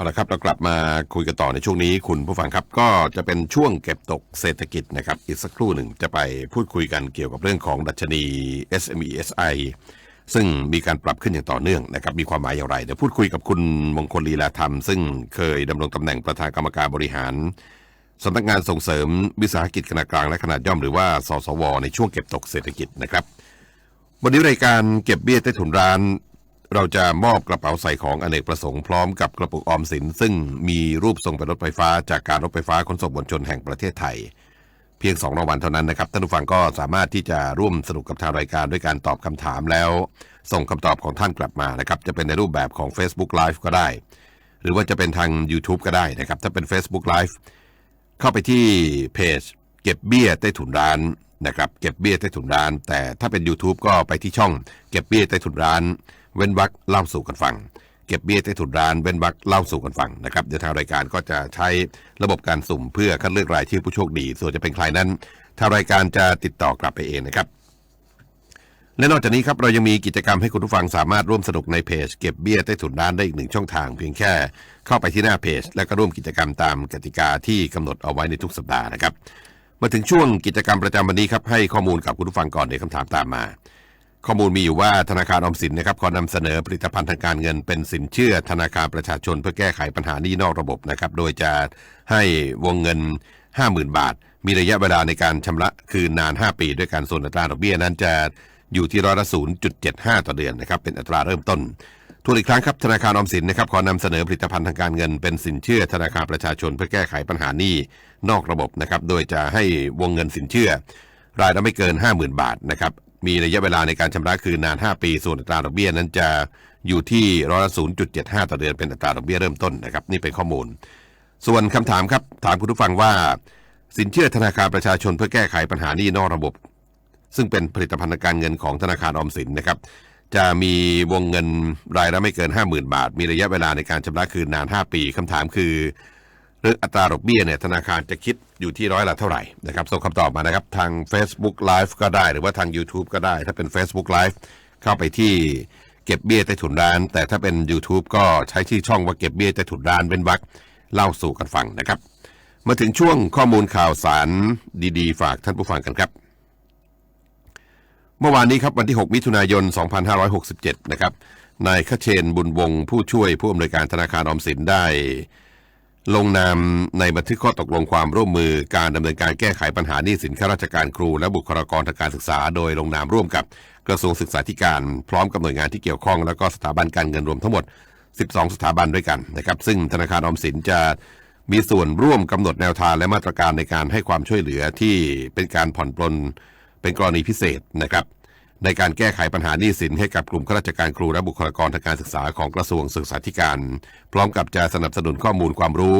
เอาละครับเรากลับมาคุยกันต่อในช่วงนี้คุณผู้ฟังครับก็จะเป็นช่วงเก็บตกเศรษฐกิจนะครับอีกสักครู่หนึ่งจะไปพูดคุยกันเกี่ยวกับเรื่องของดัชนี SMESI ซึ่งมีการปรับขึ้นอย่างต่อเนื่องนะครับมีความหมายอย่างไรเดี๋ยวพูดคุยกับคุณมงคลลีลาธรรม ซึ่งเคยดำรงตำแหน่งประธานกรรมการบริหารสำนักงานส่งเสริมวิสาหกิจขนาดกลางและขนาดย่อมหรือว่าสสว ในช่วงเก็บตกเศรษฐกิจนะครับ วันนี้รายการเก็บเบี้ยใต้ถุนร้าน เราจะมอบกระเป๋าใส่ของอเนกประสงค์พร้อมกับกระปุกออมสิน ซึ่งมีรูปทรงเป็นรถไฟฟ้าจากการรถไฟฟ้าขนส่งมวลชนแห่งประเทศไทย เพียง2รางวัลเท่านั้นนะครับ ท่านผู้ฟังก็สามารถที่จะร่วมสนุกกับทางรายการด้วยการตอบคำถามแล้ว ส่งคำตอบของท่านกลับมานะครับ จะเป็นในรูปแบบของ Facebook Live ก็ได้ หรือว่าจะเป็นทาง YouTube ก็ได้นะครับ ถ้าเป็น Facebook Live เข้าไปที่เพจเก็บเบี้ยใต้ถุนร้านนะครับเก็บเบี้ยใต้ถุนร้าน แต่ถ้าเป็น YouTube ก็ไปที่ช่องเก็บเบี้ยใต้ถุนร้าน เว้นวรรคเล่าสู่กันฟัง เก็บเบี้ยใต้ถุนร้านเว้นวรรคเล่าสู่กันฟังนะครับเดี๋ยวทางรายการก็จะใช้ระบบการสุ่มเพื่อคัดเลือกรายชื่อผู้โชคดี ส่วนจะเป็นใครนั้นทางรายการจะติดต่อกลับไปเองนะครับและนอกจากนี้ครับเรายังมีกิจกรรมให้คุณผู้ฟังสามารถร่วมสนุกในเพจเก็บเบี้ยใต้ถุนร้านได้อีกหนึ่งช่องทางเพียงแค่ เข้าไปที่หน้าเพจ และก็ร่วมกิจกรรมตามกติกาที่กำหนดเอาไว้ในทุกสัปดาห์นะครับมาถึงช่วงกิจกรรมประจำวันนี้ครับให้ข้อมูลกับคุณผู้ฟังก่อนเดี๋ยวคำถามตามมา ข้อมูลมีอยู่ว่าธนาคารออมสินนะครับขอนำเสนอผลิตภัณฑ์ทางการเงินเป็นสินเชื่อธนาคารประชาชนเพื่อแก้ไขปัญหานี้นอกระบบนะครับโดยจะให้วงเงิน 50,000 บาท มีระยะเวลาในการชำระคืนนาน 5 ปี ด้วยการส่วนอัตราดอกเบี้ยนั้นจะอยู่ที่ร้อยละ0.75 ต่อเดือนนะครับเป็นอัตราเริ่มต้นทวนอีกครั้งครับธนาคารออมสินนะครับขอนำเสนอผลิตภัณฑ์ทางการเงิน เป็นสินเชื่อธนาคารประชาชนเพื่อแก้ไขปัญหานี้นอกระบบนะครับโดยจะให้วงเงินสินเชื่อรายละไม่เกิน 50,000 บาทนะครับ มีระยะเวลาในการชำระคืนนาน 5 ปี ส่วนอัตราดอกเบี้ยนั้นจะอยู่ที่ร้อยละ0.75 ต่อเดือนเป็นอัตราดอกเบี้ยเริ่มต้นนะครับนี่เป็นข้อมูล ส่วนคำถามครับถามคุณผู้ฟังว่า สินเชื่อธนาคารประชาชนเพื่อแก้ไขปัญหานี้นอกระบบ ซึ่งเป็นผลิตภัณฑ์การเงินของธนาคารออมสินนะครับจะมีวงเงินรายละไม่เกิน 50,000 บาท มีระยะเวลาในการชำระคืนนาน 5 ปีคำถามคือ เรื่ออัตราดอกเบี้ยเนี่ยธนาคารจะคิดอยู่ที่ร้อยละเท่าไหร่นะครับส่งคำตอบมานะครับ ทาง Facebook Live ก็ได้หรือว่าทาง YouTube ก็ได้ ถ้าเป็น Facebook Live เข้าไปที่เก็บเบี้ยใต้ถุนร้าน แต่ถ้าเป็น YouTube ก็ใช้ชื่อช่องว่าเก็บเบี้ยใต้ถุนร้านเป็นวักเล่าสู่กันฟังนะครับ มาถึงช่วงข้อมูลข่าวสารดีๆ ฝากท่านผู้ฟังกันครับเมื่อวานนี้ครับวันที่ 6 มิถุนายน 2567 นะครับ นายขเชนบุญวงศ์ผู้ช่วยผู้อำนวยการธนาคารออมสินได้ ลงนามในบันทึกข้อตกลงความร่วมมือการดำเนินการแก้ไขปัญหาหนี้สินข้าราชการครู และบุคลากรทางการศึกษา โดยลงนามร่วมกับกระทรวงศึกษาธิการพร้อมกับหน่วยงานที่เกี่ยวข้อง แล้วก็สถาบันการเงินรวมทั้งหมด 12 สถาบันด้วยกันนะครับ ซึ่งธนาคารออมสินจะมีส่วนร่วมกำหนดแนวทางและมาตรการในการให้ความช่วยเหลือที่เป็นการผ่อนปลนเป็นกรณีพิเศษนะครับ ในการแก้ไขปัญหาหนี้สินให้กับกลุ่มข้าราชการครูและบุคลากรทางการศึกษาของกระทรวงศึกษาธิการ พร้อมกับจะสนับสนุนข้อมูลความรู้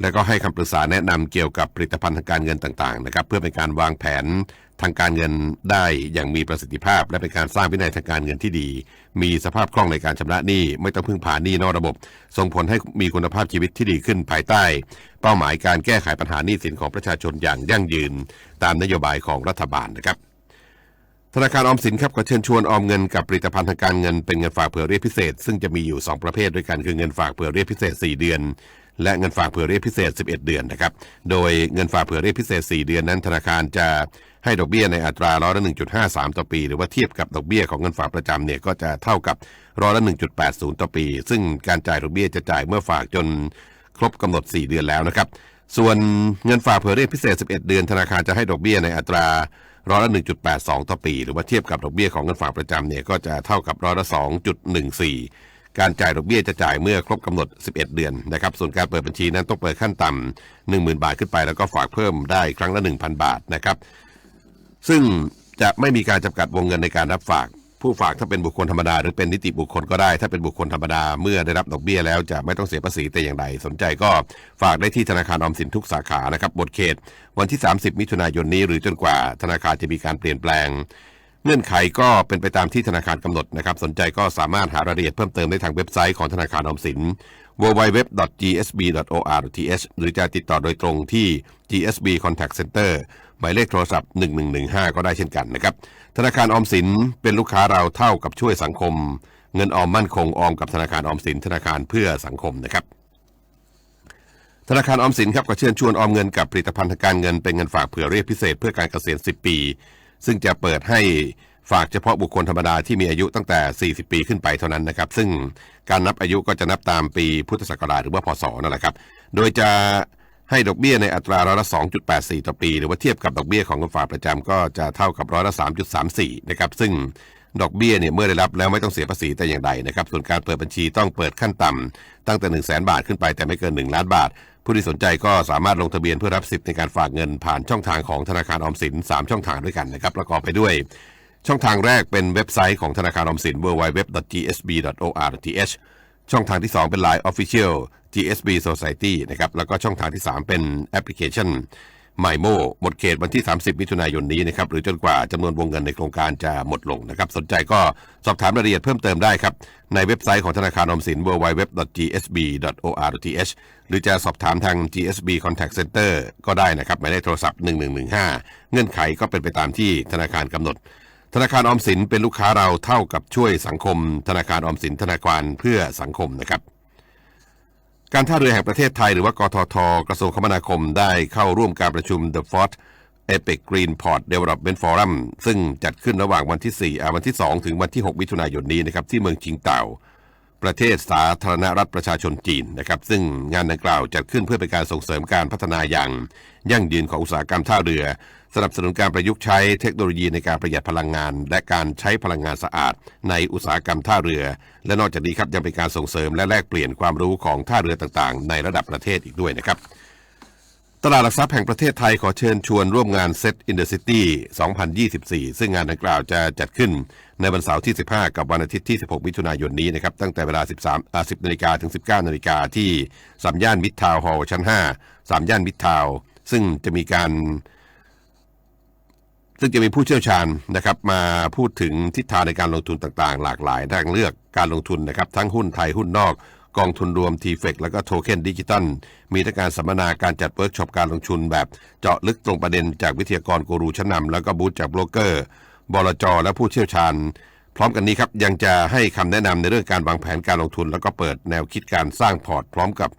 และก็ให้คำปรึกษาแนะนำเกี่ยวกับผลิตภัณฑ์ทางการเงินต่างๆนะครับเพื่อเป็นการวางแผนทางการเงินได้อย่างมีประสิทธิภาพ และเป็นการสร้างวินัยทางการเงินที่ดี มีสภาพคล่องในการชำระหนี้ไม่ต้องพึ่งพาหนี้นอกระบบ ส่งผลให้มีคุณภาพชีวิตที่ดีขึ้นภายใต้ เป้าหมายการแก้ไขปัญหาหนี้สินของประชาชนอย่างยั่งยืน ตามนโยบายของรัฐบาลนะครับ ธนาคารออมสินครับก็เชิญชวนออมเงินกับผลิตภัณฑ์ทางการเงินเป็นเงินฝากเผื่อเรียกพิเศษ ซึ่งจะมีอยู่ 2 ประเภทด้วยกันคือเงินฝากเผื่อเรียกพิเศษ 4 เดือน และเงินฝากเผื่อเรียกพิเศษ 11 เดือนนะครับโดยเงินฝากเผื่อเรียกพิเศษ 4 เดือนนั้น ธนาคารจะให้ดอกเบี้ยในอัตราร้อยละ1.53 ต่อปี หรือว่าเทียบกับดอกเบี้ยของเงินฝากประจำเนี่ยก็จะเท่ากับร้อยละ1.80 ต่อปี ซึ่งการจ่ายดอกเบี้ยจะจ่ายเมื่อฝากจนครบกำหนด 4 เดือนแล้วนะครับส่วนเงินฝากเผื่อเรียกพิเศษ 11 เดือน ธนาคารจะให้ดอกเบี้ยในอัตรา ร้อยละ 1.82 ต่อปี หรือว่าเทียบกับดอกเบี้ยของเงินฝากประจำเนี่ยก็จะเท่ากับร้อยละ 2.14 การจ่ายดอกเบี้ยจะจ่ายเมื่อครบกำหนด 11 เดือนนะครับ ส่วนการเปิดบัญชีนั้นต้องเปิดขั้นต่ำ10,000 บาทขึ้นไป แล้วก็ฝากเพิ่มได้ครั้งละ 1,000 บาทนะครับ ซึ่งจะไม่มีการจำกัดวงเงินในการรับฝาก ผู้ฝากถ้าเป็นบุคคลธรรมดาหรือเป็นนิติบุคคลก็ได้ ถ้าเป็นบุคคลธรรมดาเมื่อได้รับดอกเบี้ยแล้วจะไม่ต้องเสียภาษีแต่อย่างใดสนใจก็ฝากได้ที่ธนาคารออมสินทุกสาขานะครับบทเขต วันที่ 30 มิถุนายนนี้หรือจนกว่าธนาคารจะมีการเปลี่ยนแปลง เงื่อนไขก็เป็นไปตามที่ธนาคารกำหนดนะครับ สนใจก็สามารถหารายละเอียดเพิ่มเติมได้ทางเว็บไซต์ของธนาคารออมสิน www.gsb.or.th หรือจะติดต่อโดยตรงที่ GSB Contact Center หมายเลขโทรศัพท์ 1115 ก็ได้เช่นกันนะครับ ธนาคารออมสินเป็นลูกค้าเราเท่ากับช่วยสังคม เงินออมมั่นคงออมกับธนาคารออมสินธนาคารเพื่อสังคมนะครับธนาคารออมสินครับก็เชิญชวนออมเงินกับผลิตภัณฑ์ทางการเงินเป็นเงินฝากเผื่อเรียกพิเศษเพื่อการเกษียณ 10 ปี ซึ่งจะเปิดให้ฝากเฉพาะบุคคลธรรมดาที่มีอายุตั้งแต่ 40 ปีขึ้นไปเท่านั้นนะครับ ซึ่งการนับอายุก็จะนับตามปีพุทธศักราชหรือว่าพศนั่นแหละครับ โดยจะให้ดอกเบี้ยในอัตราร้อยละ2.84 ต่อปี หรือว่าเทียบกับดอกเบี้ยของเงินฝากประจำก็จะเท่ากับร้อยละ3.34 นะครับ ซึ่ง ดอกเบี้ยเนี่ยเมื่อได้รับแล้วไม่ต้องเสียภาษีแต่อย่างใดนะครับ ส่วนการเปิดบัญชีต้องเปิดขั้นต่ำตั้งแต่ 1 0 0 0 0แบาทขึ้นไปแต่ไม่เกิน 1 ล้านบาท ผู้ที่สนใจก็สามารถลงทะเบียนเพื่อรับสิทธิ์ในการฝากเงินผ่านช่องทางของธนาคารออมสิน 3 ช่องทางด้วยกันนะครับประกอบไปด้วย ช่องทางแรกเป็นเว็บไซต์ของธนาคารออมสิน www.gsb.or.th ช่องทางที่ 2 เป็น Line Official GSB Society นะครับแล้วก็ช่องทางที่ 3 เป็นแอปพลิเคชัน m y m o หมดเขตวันที่ 30 มิถุนายนนี้นะครับหรือจนกว่าจำนวนวงเงินในโครงการจะหมดลงนะครับ สนใจก็สอบถามรายละเอียดเพิ่มเติมได้ครับ ในเว็บไซต์ของธนาคารออมสิน www.gsb.or.th หรือจะสอบถามทาง GSB Contact Center ก็ได้นะครับหมายเลขโทรศัพท์ 1115 เงื่อนไขก็เป็นไปตามที่ธนาคารกำหนด ธนาคารออมสินเป็นลูกค้าเราเท่ากับช่วยสังคม ธนาคารออมสินธนาคารเพื่อสังคมนะครับ การท่าเรือแห่งประเทศไทยหรือว่ากทท กระทรวงคมนาคมได้เข้าร่วมการประชุม The Fort Epic Green Port Development Forum ซึ่งจัดขึ้นระหว่างวันที่4อ่าวันที่ 2 ถึงวันที่ 6 มิถุนายนนี้นะครับที่เมืองชิงเต่า ประเทศสาธารณรัฐประชาชนจีนนะครับ ซึ่งงานดังกล่าวจัดขึ้นเพื่อเป็นการส่งเสริมการพัฒนาอย่าง ยั่งยืนของอุตสาหกรรมท่าเรือ สนับสนุนการประยุกต์ใช้เทคโนโลยีในการประหยัดพลังงาน และการใช้พลังงานสะอาด ในอุตสาหกรรมท่าเรือ และนอกจากนี้ครับยังเป็นการส่งเสริมและแลกเปลี่ยนความรู้ของท่าเรือต่างๆ ในระดับประเทศอีกด้วยนะครับ ตลาดหลักทรัพย์แห่งประเทศไทยขอเชิญชวนร่วมงาน Set in the City 2024 ซึ่งงานดังกล่าวจะจัดขึ้นในวันเสาร์ที่ 15 กับวันอาทิตย์ที่ 16 มิถุนายนนี้นะครับ ตั้งแต่เวลา 13 10นาฬิกาถึง 19นาฬิกาที่สามย่านมิตรทาวน์ฮอลล์ชั้น 5 สามย่านมิตรทาวน์ซึ่งจะมีการ ซึ่งจะมีผู้เชี่ยวชาญนะครับมาพูดถึงทิศทางในการลงทุนต่างๆ หลากหลายทางเลือกการลงทุนนะครับ ทั้งหุ้นไทยหุ้นนอก กองทุนรวม t f e c แล้วก็โทเค็นดิจิตอลมีทั้งการสัมมนาการจัดเวิร์กช็อปการลงทุนแบบเจาะลึกตรงประเด็นจากวิทยากรกูรูชั้นนำแล้วก็บูธจากโบรกเกอร์บลจและผู้เชี่ยวชาญ พร้อมกันนี้ครับยังจะให้คำแนะนำในเรื่องการวางแผนการลงทุน แล้วก็เปิดแนวคิดการสร้างพอร์ต พร้อมกับ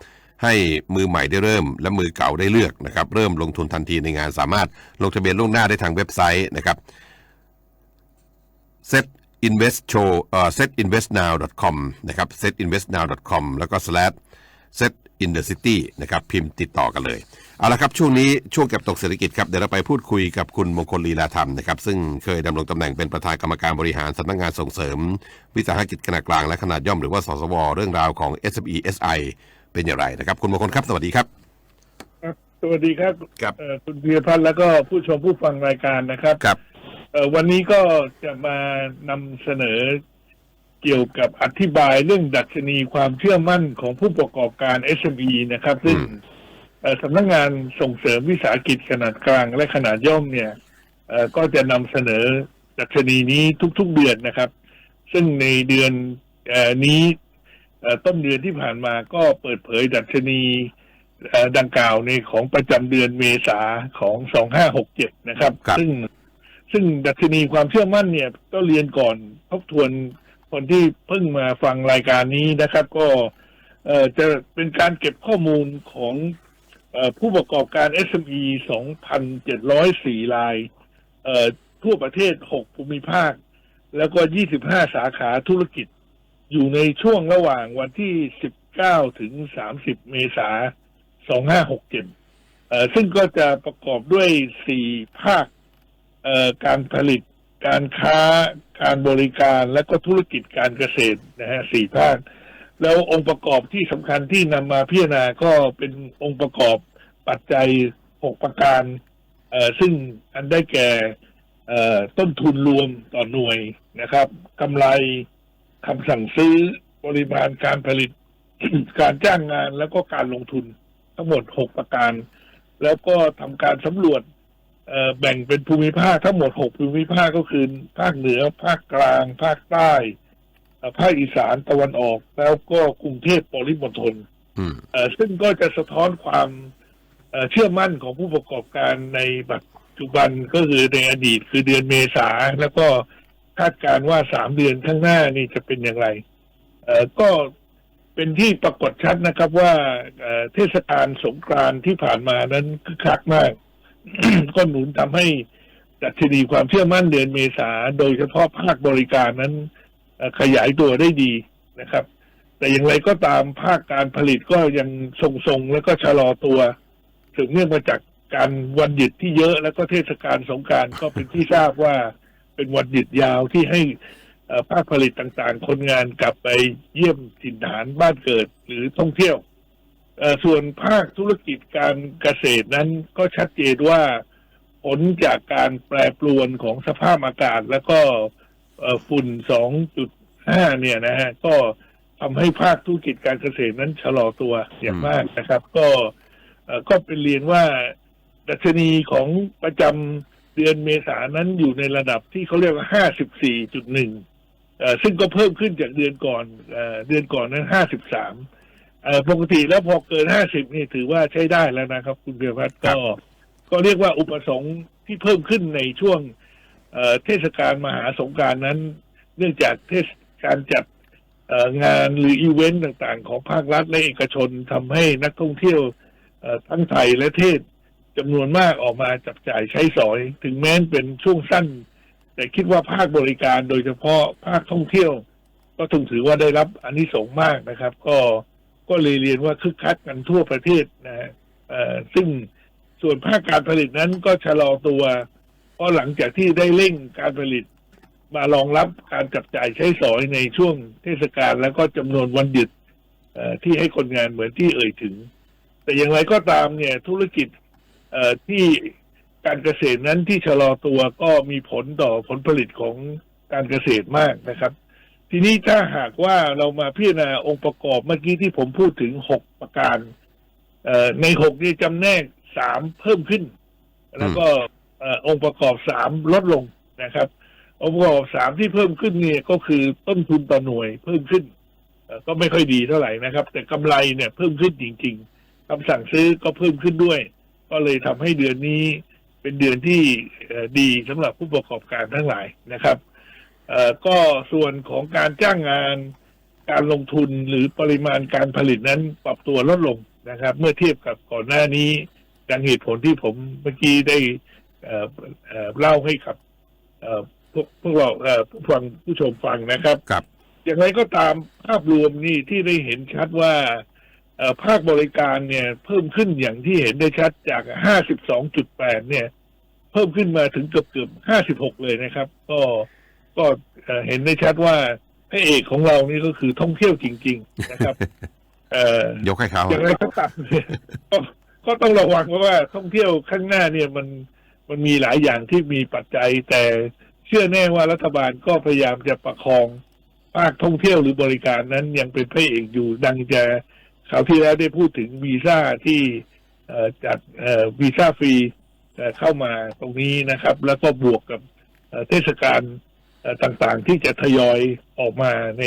ให้มือใหม่ได้เริ่ม และมือเก่าได้เลือกนะครับเริ่มลงทุนทันทีในงานสามารถลงทะเบียนล่วงหน้าได้ทางเว็บไซต์นะครับ set invest show เอ่อ setinvestnow.com นะครับ setinvestnow.com แล้วก็ slash set in the city นะครับ พิมพ์ติดต่อกันเลย เอาละครับ ช่วงนี้ช่วงเก็บตกเศรษฐกิจครับ เดี๋ยวเราไปพูดคุยกับคุณมงคลลีลาธรรมนะครับ ซึ่งเคยดำรงตำแหน่งเป็นประธานกรรมการบริหารสำนักงานส่งเสริม วิสาหกิจขนาดกลางและขนาดย่อมหรือว่าสสวเรื่องราวของ SME SI เป็นอย่างไรนะครับ คุณมงคลครับ สวัสดีครับครับสวัสดีครับครับ เอ่อคุณพีรพัฒน์แล้วก็ผู้ชมผู้ฟังรายการนะครับ ครับ เอ่อวันนี้ก็จะมานำเสนอเกี่ยวกับอธิบายเรื่องดัชนีความเชื่อมั่นของผู้ประกอบการ SME นะครับ ซึ่งอืมเอ่อสำนักงานส่งเสริมวิสาหกิจขนาดกลางและขนาดย่อมเนี่ยเอ่อก็จะนำเสนอดัชนีนี้ทุกๆเดือนนะครับ ซึ่งในเดือนเอ่อนี้เอ่อต้นเดือนที่ผ่านมาก็เปิดเผยดัชนีเอ่อดังกล่าวในของประจำเดือนเมษาของ 2567 นะครับ ครับ ซึ่ง ซึ่งดัชนีความเชื่อมั่นเนี่ยก็เรียนก่อนทบทวนคนที่เพิ่งมาฟังรายการนี้นะครับ ก็เอ่อจะเป็นการเก็บข้อมูลของผู้ประกอบการ SME 2,704 รายทั่วประเทศ 6 ภูมิภาค แล้วก็ 25 สาขาธุรกิจ อยู่ในช่วงระหว่างวันที่ 19 ถึง 30 เมษายน 2567 ซึ่งก็จะประกอบด้วย 4 ภาค การผลิตการค้าการบริการและก็ธุรกิจการเกษตรนะฮะสี่ภาคแล้วองค์ประกอบที่สำคัญที่นำมาพิจารณาก็เป็นองค์ประกอบปัจจัย6ประการเอ่อซึ่งอันได้แก่เอ่อต้นทุนรวมต่อหน่วยนะครับกำไรคำสั่งซื้อปริมาณการผลิตการจ้างงานแล้วก็การลงทุนทั้งหมด6ประการ แล้วก็ทำการสำรวจ แบ่งเป็นภูมิภาคทั้งหมด6ภูมิภาคก็คือภาคเหนือ ภาคกลาง ภาคใต้เอ่อภาคอีสานตะวันออก แล้วก็กรุงเทพปริมณฑลอืมเอ่อซึ่งก็จะสะท้อนความเอ่อเชื่อมั่นของผู้ประกอบการในปัจจุบันก็คือในอดีตคือเดือนเมษาแล้วก็คาดการณ์ว่าสามเดือนข้างหน้านี่จะเป็นอย่างไรเอ่อก็เป็นที่ปรากฏชัดนะครับว่าเอ่อเทศกาลสงกรานต์ที่ผ่านมานั้นคึกคักมาก ก็หนุนทำให้ดัชนีความเชื่อมั่นเดือนเมษาโดยเฉพาะภาคบริการนั้นขยายตัวได้ดีนะครับ แต่อย่างไรก็ตามภาคการผลิตก็ยังทรงๆแล้วก็ชะลอตัว ถึงเนื่องมาจากการวันหยุดที่เยอะแล้วก็เทศกาลสงการก็เป็นที่ทราบว่าเป็นวันหยุดยาวที่ให้ภาคผลิตต่างๆ คนงานกลับไปเยี่ยมถิ่นฐานบ้านเกิดหรือท่องเที่ยว ส่วนภาคธุรกิจการเกษตรนั้นก็ชัดเจนว่าผลจากการแปรปรวนของสภาพอากาศ แล้วก็ฝุ่น 2.5 เนี่ยนะฮะก็ทำให้ภาคธุรกิจการเกษตรนั้นชะลอตัวอย่างมากนะครับ ก็ก็เป็นเรียนว่าดัชนีของประจำเดือนเมษานั้นอยู่ในระดับที่เขาเรียกว่า 54.1ซึ่งก็เพิ่มขึ้นจากเดือนก่อนเดือนก่อนนั้น 53 ปกติแล้วพอเกิน50นี่ถือว่าใช้ได้แล้วนะครับ คุณเบียร์พัฒน์ครัก็บก็เรียกว่าอุปสงค์ที่เพิ่มขึ้นในช่วงเอ่อเทศกาลมหาสงกรารนั้น เนื่องจากเทศการจัดเอ่องานหรืออีเวนต์ต่างๆ ของภาครัฐและเอกชนทำให้นักท่องเที่ยวเอ่อทั้งไทยและเทศจำนวนมากออกมาจับจ่ายใช้สอย ถึงแม้นเป็นช่วงสั้น แต่คิดว่าภาคบริการโดยเฉพาะภาคท่องเที่ยว ก็ต้องถือว่าได้รับอานิสงส์มากนะครับ ก็ ก็เลยเรียนว่าคึกคักกันทั่วประเทศนะฮะซึ่งส่วนภาคการผลิตนั้นก็ชะลอตัวเพราะหลังจากที่ได้เร่งการผลิตมารองรับการจับจ่ายใช้สอยในช่วงเทศกาลแล้วก็จำนวนวันหยุดที่ให้คนงานเหมือนที่เอ่ยถึง แต่อย่างไรก็ตามเนี่ยธุรกิจที่การเกษตรนั้นที่ชะลอตัวก็มีผลต่อผลผลิตของการเกษตรมากนะครับ ทีนี้ถ้าหากว่าเรามาพิจารณาองค์ประกอบเมื่อกี้ที่ผมพูดถึงหกประการในหกนี่จำแนกสามเพิ่มขึ้น แล้วก็อองค์ประกอบสามลดลงนะครับ องค์ประกอบสามที่เพิ่มขึ้นเนี่ยก็คือต้นทุนต่อหน่วยเพิ่มขึ้นก็ไม่ค่อยดีเท่าไหร่นะครับ แต่กำไรเนี่ยเพิ่มขึ้นจริง ๆคำสั่งซื้อก็เพิ่มขึ้นด้วย ก็เลยทำให้เดือนนี้เป็นเดือนที่ดีสำหรับผู้ประกอบการทั้งหลายนะครับ เอ่อก็ส่วนของการจ้างงานการลงทุนหรือปริมาณการผลิตนั้นปรับตัวลดลงนะครับ เมื่อเทียบกับก่อนหน้านี้ดังเหตุผลที่ผมเมื่อกี้ได้เอ่อเอ่อเล่าให้กับเอ่อพวกพวกเราเอ่อผู้ฟังผู้ชมฟังนะครับครับ อย่างไรก็ตามภาพรวมนี่ที่ได้เห็นชัดว่าเอ่อภาคบริการเนี่ยเพิ่มขึ้นอย่างที่เห็นได้ชัดจาก 52.8 เนี่ย เพิ่มขึ้นมาถึงเกือบเกือบ 56 เลยนะครับ ก็ ก็เอ่อเห็นได้ชัดว่าพระเอกของเรานี่ก็คือท่องเที่ยวจริง ๆ นะครับ เอ่อยกให้เขาอย่างไรก็ตามเนี่ยก็ก็ต้องระวังเพราะว่าท่องเที่ยวข้างหน้าเนี่ยมันมันมีหลายอย่างที่มีปัจจัย แต่เชื่อแน่ว่ารัฐบาลก็พยายามจะประคองภาคท่องเที่ยวหรือบริการนั้นยังเป็นพระเอกอยู่ดังจะคราวที่แล้วได้พูดถึงวีซ่าที่เอ่อจัดเอ่อวีซ่าฟรีเอ่อเข้ามาตรงนี้นะครับ แล้วก็บวกกับเอ่อเทศกาลเอ่อ ต่างๆ ที่จะทยอยออกมาใน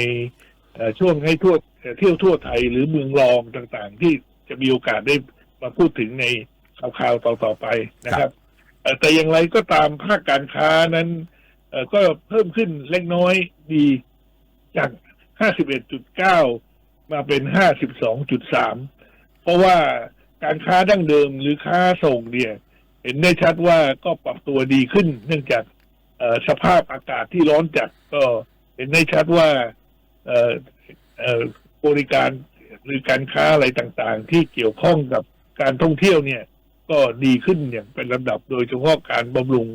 ช่วงให้ทั่วเที่ยวทั่วไทยหรือเมืองรองต่างๆ ที่จะมีโอกาสได้มาพูดถึงในข่าวๆต่อๆไปนะครับแต่อย่างไรก็ตามภาคการค้านั้นก็เพิ่มขึ้นเล็กน้อยดีจาก 51.9 มาเป็น 52.3 เพราะว่าการค้าดั้งเดิมหรือค้าส่งเนี่ย เห็นได้ชัดว่าก็ปรับตัวดีขึ้น เนื่องจาก สภาพอากาศที่ร้อนจัดก็เห็นได้ชัดว่าเอ่อเอ่อบริการหรือการค้าอะไรต่างๆ ที่เกี่ยวข้องกับการท่องเที่ยวเนี่ย ก็ดีขึ้นอย่างเป็นลำดับโดยเฉพาะการบำรุง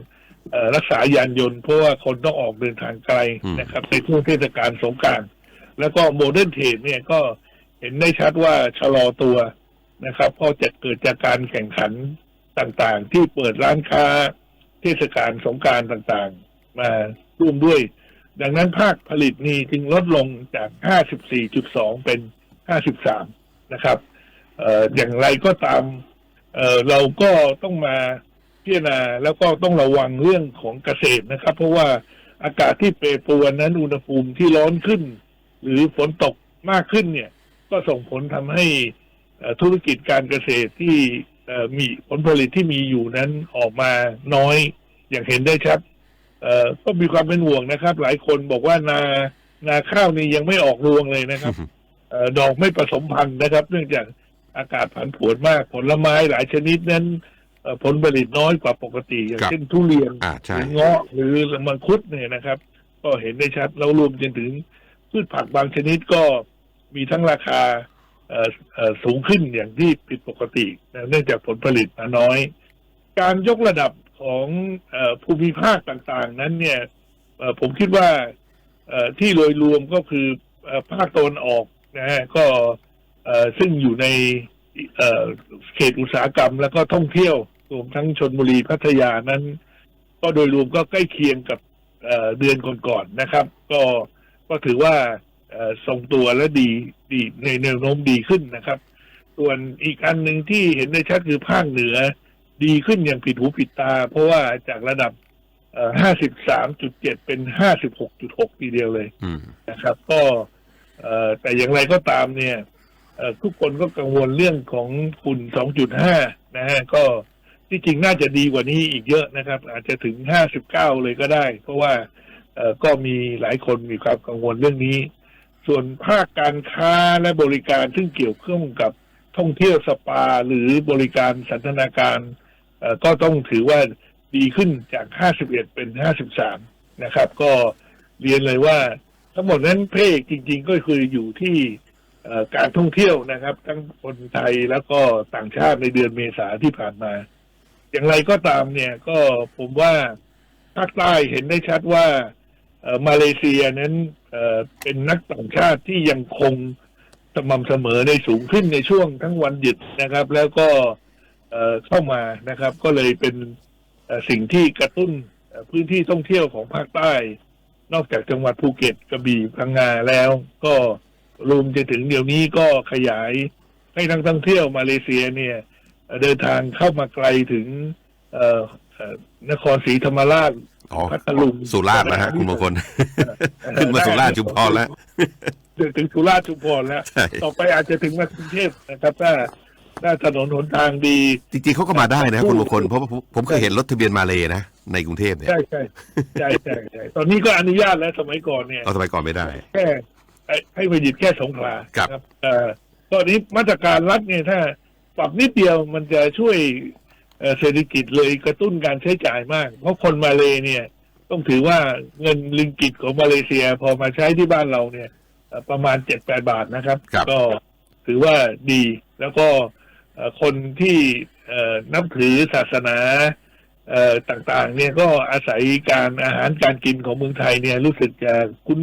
เอ่อรักษายานยนต์เพราะว่าคนต้องออกเดินทางไกลอืมนะครับ ในช่วงเทศกาลสงกราร แล้วก็โมเดิร์นเทรดเนี่ยก็เห็นได้ชัดว่าชะลอตัวนะครับเพราะจะเกิดจากการแข่งขันต่างๆ ที่เปิดร้านค้า เทศกาลสงการต่างๆ มาร่วมด้วย ดังนั้นภาคผลิตนี่จึงลดลงจาก 54.2 เป็น 53 นะครับอออย่างไรก็ตามเเราก็ต้องมาพิจารณาแล้วก็ต้องระวังเรื่องของเกษตรนะครับ เพราะว่าอากาศที่เปรปรวนนั้นอุณหภูมิที่ร้อนขึ้น หรือฝนตกมากขึ้นเนี่ย ก็ส่งผลทำให้ธุรกิจการเกษตรที่ มีผลผลิตที่มีอยู่นั้นออกมาน้อยอย่างเห็นได้ชัดเอ่อก็มีความเป็นห่วงนะครับ หลายคนบอกว่านานาข้าวนี่ยังไม่ออกรวงเลยนะครับเอ่อดอกไม่ผสมพันธุ์นะครับ เนื่องจากอากาศผันผวนมาก ผลไม้หลายชนิดนั้นเอ่อผลผลิตน้อยกว่าปกติ อย่างครับเช่นทุเรียนอ่าหใช่รือเงาะหรือมังคุดเนี่ยนะครับ ก็เห็นได้ชัดแล้วรวมจนถึงพืชผักบางชนิดก็มีทั้งราคาเอ่อเอ่อ สูงขึ้นอย่างที่ผิดปกติเนื่องจากผลผลิตมาน้อย การยกระดับของอภูมิภาคต่างๆ นั้นเนี่ยผมคิดว่าที่โดยรวมก็คือภาคตะวันออกนะฮะก็ซึ่งอยู่ในเขตอุตสาหกรรมแล้วก็ท่องเที่ยวรวมทั้งชนบุรีพัทยานั้น ก็โดยรวมก็ใกล้เคียงกับเดือนก่อนๆนะครับ ก็ก็ถือว่า ทรงตัวและดีดีในแนวโน้มดีขึ้นนะครับ ส่วนอีกอันหนึ่งที่เห็นได้ชัดคือภาคเหนือ ดีขึ้นอย่างผิดหูผิดตา เพราะว่าจากระดับเอ่อ53.7 เป็น 56.6 ทีเดียวเลยอืมนะครับ ก็เอ่อแต่อย่างไรก็ตามเนี่ยเอ่อทุกคนก็กังวลเรื่องของฝุ่น 2.5 นะฮะก็ที่จริงน่าจะดีกว่านี้อีกเยอะนะครับ อาจจะถึง 59 เลยก็ได้ เพราะว่าเอ่อก็มีหลายคนมีความกังวลเรื่องนี้ ส่วนภาคการค้าและบริการซึ่งเกี่ยวข้องกับท่องเที่ยวสปาหรือบริการสันทนาการก็ต้องถือว่าดีขึ้นจาก 51 เป็น 53 นะครับ ก็เรียนเลยว่าทั้งหมดนั้นเพกจริง ๆ ก็คืออยู่ที่การท่องเที่ยวนะครับ ทั้งคนไทยแล้วก็ต่างชาติในเดือนเมษาที่ผ่านมา อย่างไรก็ตามเนี่ยก็ผมว่าภาคใต้เห็นได้ชัดว่า มาเลเซียนั้นเป็นนักต่างชาติที่ยังคงสม่ำเสมอในสูงขึ้นในช่วงทั้งวันหยุดนะครับ แล้วก็เข้ามานะครับ ก็เลยเป็นสิ่งที่กระตุ้นพื้นที่ท่องเที่ยวของภาคใต้ นอกจากจังหวัดภูเก็ตกระบี่พังงาแล้ว ก็รวมจะถึงเดี๋ยวนี้ก็ขยายให้นักท่องเที่ยวมาเลเซียเนี่ยเดินทางเข้ามาไกลถึงนครศรีธรรมราช อ๋อพัทลุงสุราษฎร์นะฮะคุณมงคลขึ้นมาสุราษฎร์ชุมพรแล้วถึงถึงสุราษฎร์ชุมพรแล้วใช่ต่อไปอาจจะถึงมากรุงเทพนะครับถ้าถ้าถนนหนทางดี จริงๆเขาก็มาได้นะคุณมงคลเพราะว่าผมผมเคยเห็นรถทะเบียนมาเลยนะในกรุงเทพเนี่ยใช่ใช่ใช่ใช่ใช่ตอนนี้ก็อนุญาตแล้วสมัยก่อนเนี่ยเอาสมัยก่อนไม่ได้แค่ให้ให้ไปหยุดแค่สงขลาครับนะเอ่อตอนนี้มาตรการรัฐเนี่ยถ้าปรับนิดเดียวมันจะช่วย เอ่อเศรษฐกิจเลยกระตุ้นการใช้จ่ายมาก เพราะคนมาเลยเนี่ย ต้องถือว่าเงินลิงกิตของมาเลเซีย พอมาใช้ที่บ้านเราเนี่ยเอ่อประมาณเจ็ดแปดบาทนะครับครับก็ถือว่าดีแล้วก็เอ่อคนที่เอ่อนับถือศาสนาเอ่อต่างๆ เนี่ยก็อาศัยการอาหารการกินของเมืองไทยเนี่ยรู้สึกจะคุ้น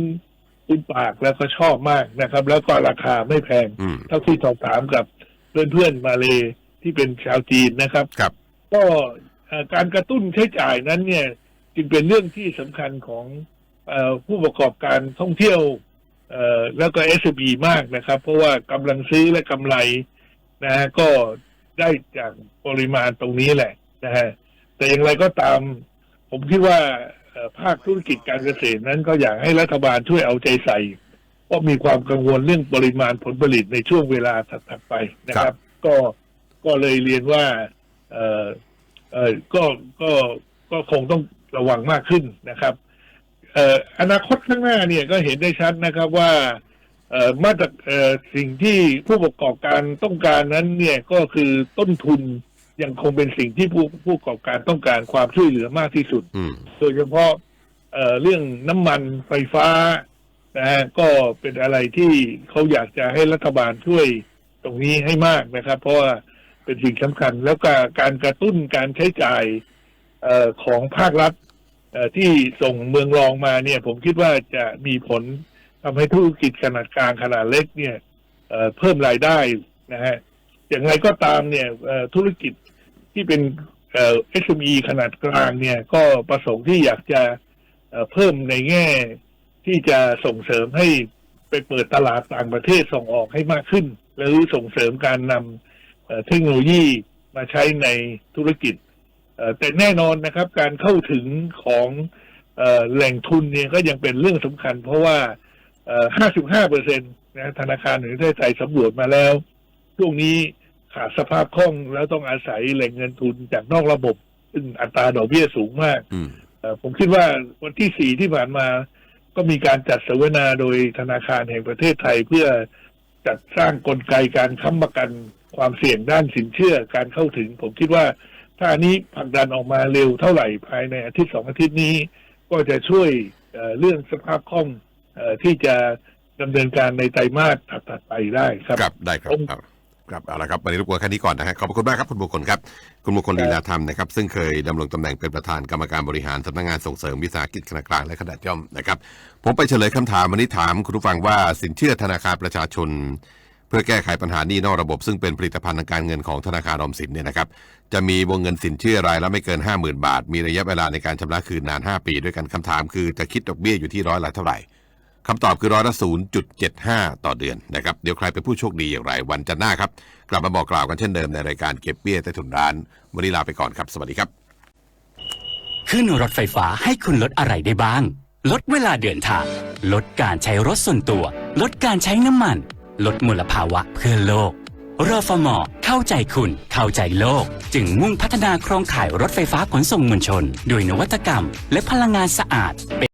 คุ้นปากแล้วก็ชอบมากนะครับ แล้วก็ราคาไม่แพงอืมเท่าที่สอบถามกับเพื่อนๆมาเลยที่เป็นชาวจีนนะครับครับ ก็เอ่อการกระตุ้นใช้จ่ายนั้นเนี่ย จึงเป็นเรื่องที่สำคัญของเออผู้ประกอบการท่องเที่ยวเอ่อแล้วก็ s อ b มากนะครับ เพราะว่ากำลังซื้อและกำไรนะฮะก็ได้จากปริมาณตรงนี้แหละนะฮะแต่อย่างไรก็ตาม ผมคิดว่าเอ่อภาคธุรกิจการเกษตรนั้นก็อยากให้รัฐบาลช่วยเอาใจใส่เพราะมีความกังวลเรื่องปริมาณผลผลิตในช่วงเวลาถัดๆไปนะคครัรับบก็ก็เลยเรียนว่า เอ่อเอ่อก็ก็ก็คงต้องระวังมากขึ้นนะครับเอ่ออนาคตข้างหน้าเนี่ยก็เห็นได้ชัดนะครับว่าเอ่อมาตรเอ่อสิ่งที่ผู้ประกอบการต้องการนั้นเนี่ยก็คือต้นทุนยังคงเป็นสิ่งที่ผู้ผู้ประกอบการต้องการความช่วยเหลือมากที่สุด อืม โดยเฉพาะเอ่อเรื่องน้ำมันไฟฟ้านะฮะก็เป็นอะไรที่เขาอยากจะให้รัฐบาลช่วยตรงนี้ให้มากนะครับ เพราะว่า เป็นสิ่งสำคัญ แล้วก็การกระตุ้นการใช้จ่ายออของภาครัฐที่ส่งเมืองรองมาเนี่ย ผมคิดว่าจะมีผลทำให้ธุรกิจขนาดกลางขนาดเล็กเนี่ยเเพิ่มรายได้นะฮะอย่างไรก็ตามเนี่ยธุรกิจที่เป็นเอ่อ SME ขนาดกลางเนี่ย ก็ประสงค์ที่อยากจะเอ่อเพิ่มในแง่ที่จะส่งเสริมให้ไปเปิดตลาดต่างประเทศส่งออกให้มากขึ้น หรือส่งเสริมการนำ เอ่อเทคโนโลยีมาใช้ในธุรกิจเอ่อแต่แน่นอนนะครับ การเข้าถึงของเอ่อแหล่งทุนเนี่ยก็ยังเป็นเรื่องสำคัญ เพราะว่าเอ่อ55เปอร์เซ็นต์นะธนาคารแห่งประเทศไทยสำรวจมาแล้วช่วงนี้ขาดสภาพคล่องแล้วต้องอาศัยแหล่งเงินทุนจากนอกระบบ ซึ่งอัตราดอกเบี้ยสูงมากอืมเอ่อผมคิดว่าวันที่สี่ที่ผ่านมา ก็มีการจัดเสวนาโดยธนาคารแห่งประเทศไทยเพื่อ จัดสร้างกลไกการค้ำประกันความเสี่ยงด้านสินเชื่อการเข้าถึง ผมคิดว่า ถ้าอันนี้ผลักดันออกมาเร็วเท่าไหร่ภายในอาทิตย์สองอาทิตย์นี้ ก็จะช่วยเเรื่องสภาพคล่องอที่จะดำเนินการในไตรมาสถัดๆไปได้ครับครับได้ครับ ครับครับเอาละครับวันนี้รบกวนแค่นี้ก่อนนะฮะขอบพระคุณมากครับคุณบุคคลครับคุณบุคคลลีลาธรรมนะครับซึ่งเคยดำรงตำแหน่งเป็นประธานกรรมการบริหารสำนักงานส่งเสริมวิสาหกิจขนาดกลางและขนาดย่อมนะครับผมไปเฉลยคำถามวันนี้ถามคุณผู้ฟังว่าสินเชื่อธนาคารประชาชน เพื่อแก้ไขปัญหาหนี้นอกระบบ ซึ่งเป็นผลิตภัณฑ์ทางการเงินของธนาคารออมสินเนี่ยนะครับจะมีวงเงินสินเชื่อรายละไม่เกิน 50,000 บาท มีระยะเวลาในการชำระคืนนาน 5 ปี ด้วยกันคำถามคือจะคิดดอกเบี้ยอยู่ที่ร้อยละเท่าไหร่ คำตอบคือร้อยละ0.75 ต่อเดือนนะครับ เดี๋ยวใครเป็นผู้โชคดีอย่างไร วันจันทร์หน้าครับ กลับมาบอกกล่าวกันเช่นเดิมในรายการเก็บเบี้ยใต้ถุนร้าน วันนี้ลาไปก่อนครับ สวัสดีครับ ขึ้นรถไฟฟ้าให้คุณลดอะไรได้บ้าง ลดเวลาเดินทาง ลดการใช้รถส่วนตัว ลดการใช้น้ำมัน ลดมลภาวะเพื่อโลกรฟมเข้าใจคุณ เข้าใจโลก จึงมุ่งพัฒนาโครงข่ายรถไฟฟ้าขนส่งมวลชน ด้วยนวัตกรรม และพลังงานสะอาด